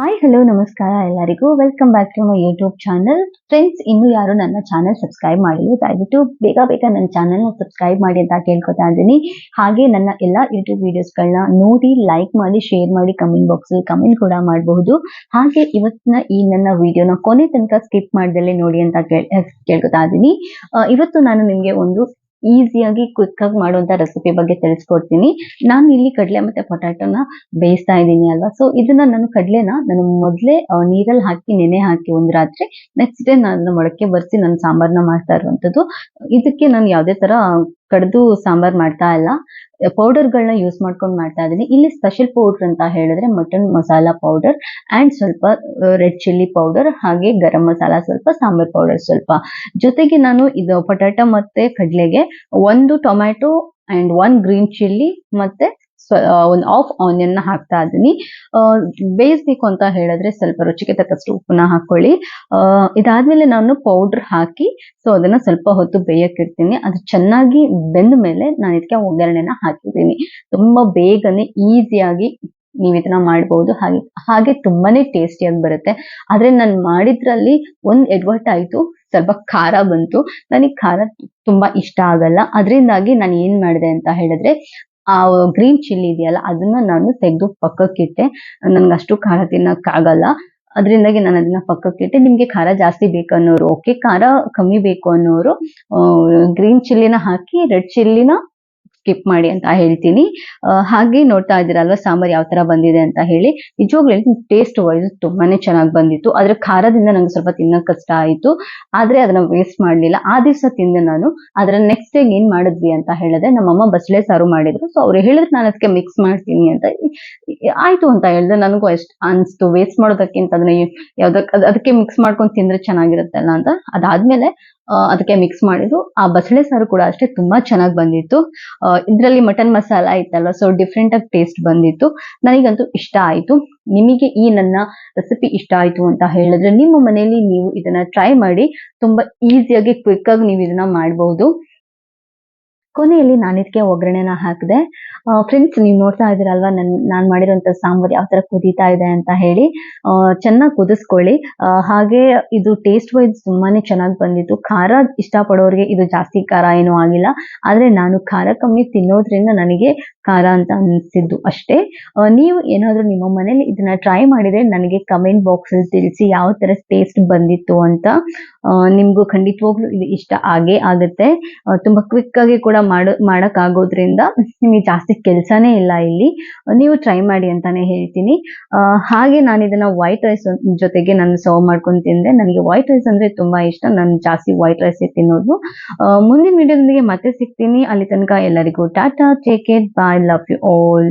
Hi hello ನಮಸ್ಕಾರ ಎಲ್ಲರಿಗೂ. Welcome back to my YouTube channel friends ಇನ್ನು ಯಾರು ನನ್ನ ಚಾನಲ್ ಸಬ್ಸ್ಕ್ರೈಬ್ ಮಾಡಿಲ್ಲ, ದಯವಿಟ್ಟು ಬೇಗ ಬೇಗ ನನ್ನ ಚಾನಲ್ನ ಸಬ್ಸ್ಕ್ರೈಬ್ ಮಾಡಿ ಅಂತ ಕೇಳ್ಕೊತಾ ಇದ್ದೀನಿ. ಹಾಗೆ ನನ್ನ ಎಲ್ಲ ಯೂಟ್ಯೂಬ್ ವಿಡಿಯೋಸ್ಗಳನ್ನ ನೋಡಿ ಲೈಕ್ ಮಾಡಿ ಶೇರ್ ಮಾಡಿ ಕಮೆಂಟ್ ಬಾಕ್ಸಲ್ಲಿ ಕಮೆಂಟ್ ಕೂಡ ಮಾಡಬಹುದು. ಹಾಗೆ ಇವತ್ತಿನ ಈ ನನ್ನ ವಿಡಿಯೋನ ಕೊನೆ ತನಕ ಸ್ಕಿಪ್ ಮಾಡ್ದಲ್ಲೇ ನೋಡಿ ಅಂತ ಕೇಳ್ ಕೇಳ್ಕೊತಾ ಇದ್ದೀನಿ. ಇವತ್ತು ನಾನು ನಿಮಗೆ ಒಂದು ಈಸಿಯಾಗಿ ಕ್ವಿಕ್ ಆಗಿ ಮಾಡುವಂತ ರೆಸಿಪಿ ಬಗ್ಗೆ ತಿಳಿಸ್ಕೊಡ್ತೀನಿ. ನಾನು ಇಲ್ಲಿ ಕಡಲೆ ಮತ್ತೆ ಪೊಟ್ಯಾಟೋನ ಬೇಯಿಸ್ತಾ ಇದ್ದೀನಿ ಅಲ್ವಾ? ಸೊ ಇದನ್ನ ನಾನು ಕಡಲೆನ ನಾನು ಮೊದಲೇ ನೀರಲ್ಲಿ ಹಾಕಿ, ನೆನೆ ಹಾಕಿ ಒಂದು ರಾತ್ರಿ ನೆಕ್ಸ್ಟ್ ಡೇ ನಾನು ಮೊಳಕೆ ಬರ್ಸಿ ನಾನು ಸಾಂಬಾರ್ನ ಮಾಡ್ತಾ ಇರುವಂತದ್ದು. ಇದಕ್ಕೆ ನಾನು ಯಾವುದೇ ತರ ಕಡ್ದು ಸಾಂಬಾರ್ ಮಾಡ್ತಾ ಇಲ್ಲ. ಪೌಡರ್ಗಳನ್ನ ಯೂಸ್ ಮಾಡ್ಕೊಂಡು ಮಾಡ್ತಾ ಇದ್ದೀನಿ ಇಲ್ಲಿ ಸ್ಪೆಷಲ್ ಪೌಡರ್ ಅಂತ ಹೇಳಿದ್ರೆ ಮಟನ್ ಮಸಾಲ ಪೌಡರ್ ಅಂಡ್ ಸ್ವಲ್ಪ ರೆಡ್ ಚಿಲ್ಲಿ ಪೌಡರ್ ಹಾಗೆ ಗರಂ ಮಸಾಲ ಸ್ವಲ್ಪ, ಸಾಂಬಾರ್ ಪೌಡರ್ ಸ್ವಲ್ಪ. ಜೊತೆಗೆ ನಾನು ಇದು ಪೊಟ್ಯಾಟೊ ಮತ್ತೆ ಕಡಲೆಗೆ ಒಂದು tomato and one green chilli ಮತ್ತೆ ಒಂದು ಆಫ್ ಆನಿಯನ್ನ ಹಾಕ್ತಾ ಇದ್ದೀನಿ. ಬೇಯಿಸ್ಬೇಕು ಅಂತ ಹೇಳಿದ್ರೆ ಸ್ವಲ್ಪ ರುಚಿಗೆ ತಕ್ಕಷ್ಟು ಉಪ್ಪನ್ನ ಹಾಕೊಳ್ಳಿ. ಇದಾದ್ಮೇಲೆ ನಾನು ಪೌಡರ್ ಹಾಕಿ ಸೊ ಅದನ್ನ ಸ್ವಲ್ಪ ಹೊತ್ತು ಬೇಯಕ್ಕಿಡ್ತೀನಿ ಅದು ಚೆನ್ನಾಗಿ ಬೆಂದ ಮೇಲೆ ನಾನು ಇದಕ್ಕೆ ಒಗ್ಗರಣೆನ ಹಾಕಿದ್ದೀನಿ. ತುಂಬಾ ಬೇಗನೆ ಈಸಿಯಾಗಿ ನೀವು ಇದನ್ನ ಮಾಡಬಹುದು ಹಾಗೆ ಹಾಗೆ ತುಂಬಾನೇ ಟೇಸ್ಟಿಯಾಗಿ ಬರುತ್ತೆ. ಆದ್ರೆ ನಾನು ಮಾಡಿದ್ರಲ್ಲಿ ಒಂದ್ ಎಡ್ವರ್ಟ್ ಆಯ್ತು ಸ್ವಲ್ಪ ಖಾರ ಬಂತು. ನನಗೆ ಖಾರ ತುಂಬಾ ಇಷ್ಟ ಆಗಲ್ಲ. ಅದರಿಂದಾಗಿ ನಾನು ಏನ್ ಮಾಡಿದೆ ಅಂತ ಹೇಳಿದ್ರೆ ಆ ಗ್ರೀನ್ ಚಿಲ್ಲಿ ಇದೆಯಲ್ಲ, ಅದನ್ನ ನಾನು ತೆಗೆದು ಪಕ್ಕಕ್ಕಿಟ್ಟೆ. ನನ್ಗೆ ಅಷ್ಟು ಖಾರ ತಿನ್ನಕ್ಕಾಗಲ್ಲ. ಅದರಿಂದಾಗಿ ನಾನು ಅದನ್ನ ಪಕ್ಕಕ್ಕಿಟ್ಟೆ. ನಿಮ್ಗೆ ಖಾರ ಜಾಸ್ತಿ ಬೇಕು ಅನ್ನೋರು ಓಕೆ ಖಾರ ಕಮ್ಮಿ ಬೇಕು ಅನ್ನೋರು ಗ್ರೀನ್ ಚಿಲ್ಲಿನ ಹಾಕಿ ರೆಡ್ ಚಿಲ್ಲಿನ ಸ್ಕಿಪ್ ಮಾಡಿ ಅಂತ ಹೇಳ್ತೀನಿ. ಹಾಗೆ ನೋಡ್ತಾ ಇದ್ದೀರಲ್ವ, ಸಾಂಬಾರ್ ಯಾವ ತರ ಬಂದಿದೆ ಅಂತ ಹೇಳಿ. ನಿಜವಾಗ್ಲೂ ಟೇಸ್ಟ್ ವೈಸ್ ತುಂಬಾನೇ ಚೆನ್ನಾಗಿ ಬಂದಿತ್ತು. ಆದ್ರೆ ಖಾರದಿಂದ ನಂಗೆ ಸ್ವಲ್ಪ ತಿನ್ನಕ್ ಕಷ್ಟ ಆಯ್ತು. ಆದ್ರೆ ಅದನ್ನ ವೇಸ್ಟ್ ಮಾಡ್ಲಿಲ್ಲ. ಆ ದಿವಸ ತಿಂದೆ ನಾನು. ಆದ್ರೆ ನೆಕ್ಸ್ಟ್ ಡೇ ಏನ್ ಮಾಡಿದ್ವಿ ಅಂತ ಹೇಳಿದ್ರೆ ನಮ್ಮಮ್ಮ ಬಸಳೆ ಸಾರು ಮಾಡಿದ್ರು. ಸೊ ಅವ್ರು ಹೇಳಿದ್ರೆ ನಾನು ಅದಕ್ಕೆ ಮಿಕ್ಸ್ ಮಾಡ್ತೀನಿ ಅಂತ. ಆಯ್ತು ಅಂತ ಹೇಳಿದ್ರೆ. ನನಗೂ ಎಷ್ಟು ಅನ್ಸ್ತು. ವೇಸ್ಟ್ ಮಾಡೋದಕ್ಕಿಂತ ಅದನ್ನ ಯಾವ್ದಕ್, ಅದ್- ಅದಕ್ಕೆ ಮಿಕ್ಸ್ ಮಾಡ್ಕೊಂಡು ತಿಂದ್ರೆ ಚೆನ್ನಾಗಿರುತ್ತಲ್ಲ ಅಂತ. ಅದಾದ್ಮೇಲೆ ಅದಕ್ಕೆ ಮಿಕ್ಸ್ ಮಾಡಿದ್ರು ಆ ಬಸಳೆ ಸಾರು ಕೂಡ ಅಷ್ಟೇ ತುಂಬಾ ಚೆನ್ನಾಗಿ ಬಂದಿತ್ತು. ಇದರಲ್ಲಿ ಮಟನ್ ಮಸಾಲ ಇತ್ತಲ್ಲ ಸೊ ಡಿಫ್ರೆಂಟ್ ಆಗಿ ಟೇಸ್ಟ್ ಬಂದಿತ್ತು. ನನಗಂತೂ ಇಷ್ಟ ಆಯಿತು. ನಿಮಗೆ ಈ ನನ್ನ ರೆಸಿಪಿ ಇಷ್ಟ ಆಯ್ತು ಅಂತ ಹೇಳಿದ್ರೆ ನಿಮ್ಮ ಮನೆಯಲ್ಲಿ ನೀವು ಇದನ್ನ ಟ್ರೈ ಮಾಡಿ, ತುಂಬಾ ಈಸಿಯಾಗಿ ಕ್ವಿಕ್ ಆಗಿ ನೀವು ಇದನ್ನ ಮಾಡಬಹುದು ಕೊನೆಯಲ್ಲಿ ನಾನಿದ್ಕೆ ಇದಕ್ಕೆ ಒಗ್ಗರಣೆನ ಹಾಕಿದೆ ಫ್ರೆಂಡ್ಸ್ ನೀವು ನೋಡ್ತಾ ಇದ್ದೀರಲ್ವಾ ನನ್, ನಾನು ಮಾಡಿರೋಂಥ ಸಾಂಬಾರ್ ಯಾವ ತರ ಕುದೀತಾ ಇದೆ ಅಂತ ಹೇಳಿ ಚೆನ್ನಾಗಿ ಕುದಿಸ್ಕೊಳ್ಳಿ. ಹಾಗೆ ಇದು ಟೇಸ್ಟ್ ವೈಸ್ ತುಂಬಾ ಚೆನ್ನಾಗಿ ಬಂದಿತ್ತು. ಖಾರ ಇಷ್ಟಪಡೋರಿಗೆ ಇದು ಜಾಸ್ತಿ ಖಾರ ಏನೂ ಆಗಿಲ್ಲ. ಆದ್ರೆ ನಾನು ಖಾರ ಕಮ್ಮಿ ತಿನ್ನೋದ್ರಿಂದ ನನಗೆ ಖಾರ ಅಂತ ಅನಿಸಿದ್ದು ಅಷ್ಟೇ. ನೀವು ಏನಾದರೂ ನಿಮ್ಮ ಮನೇಲಿ ಇದನ್ನ ಟ್ರೈ ಮಾಡಿದ್ರೆ ನನಗೆ ಕಮೆಂಟ್ ಬಾಕ್ಸಲ್ಲಿ ತಿಳಿಸಿ ಯಾವ ತರ ಟೇಸ್ಟ್ ಬಂದಿತ್ತು ಅಂತ ನಿಮಗೂ ಖಂಡಿತವಾಗ್ಲೂ ಇದು ಇಷ್ಟ ಆಗೇ ಆಗುತ್ತೆ. ತುಂಬ ತುಂಬಾ ಕ್ವಿಕ್ ಆಗಿ ಕೂಡ ಮಾಡ, ಮಾಡೋಕ್ಕಾಗೋದ್ರಿಂದ ನಿಮಗೆ ಜಾಸ್ತಿ ಕೆಲಸನೇ ಇಲ್ಲ ಇಲ್ಲಿ. ನೀವು ಟ್ರೈ ಮಾಡಿ ಅಂತಾನೆ ಹೇಳ್ತೀನಿ. ಹಾಗೆ ನಾನು ಇದನ್ನ ವೈಟ್ ರೈಸ್ ಜೊತೆಗೆ ನಾನು ಸರ್ವ್ ಮಾಡ್ಕೊಂಡು ತಿಂದೆ. ನನಗೆ ವೈಟ್ ರೈಸ್ ಅಂದ್ರೆ ತುಂಬಾ ಇಷ್ಟ. ನಾನು ಜಾಸ್ತಿ ವೈಟ್ ರೈಸ್ ತಿನ್ನೋದು. ಮುಂದಿನ ವಿಡಿಯೋದೊಂದಿಗೆ ಮತ್ತೆ ಸಿಗ್ತೀನಿ. ಅಲ್ಲಿ ತನಕ ಎಲ್ಲರಿಗೂ tata take care bye love you all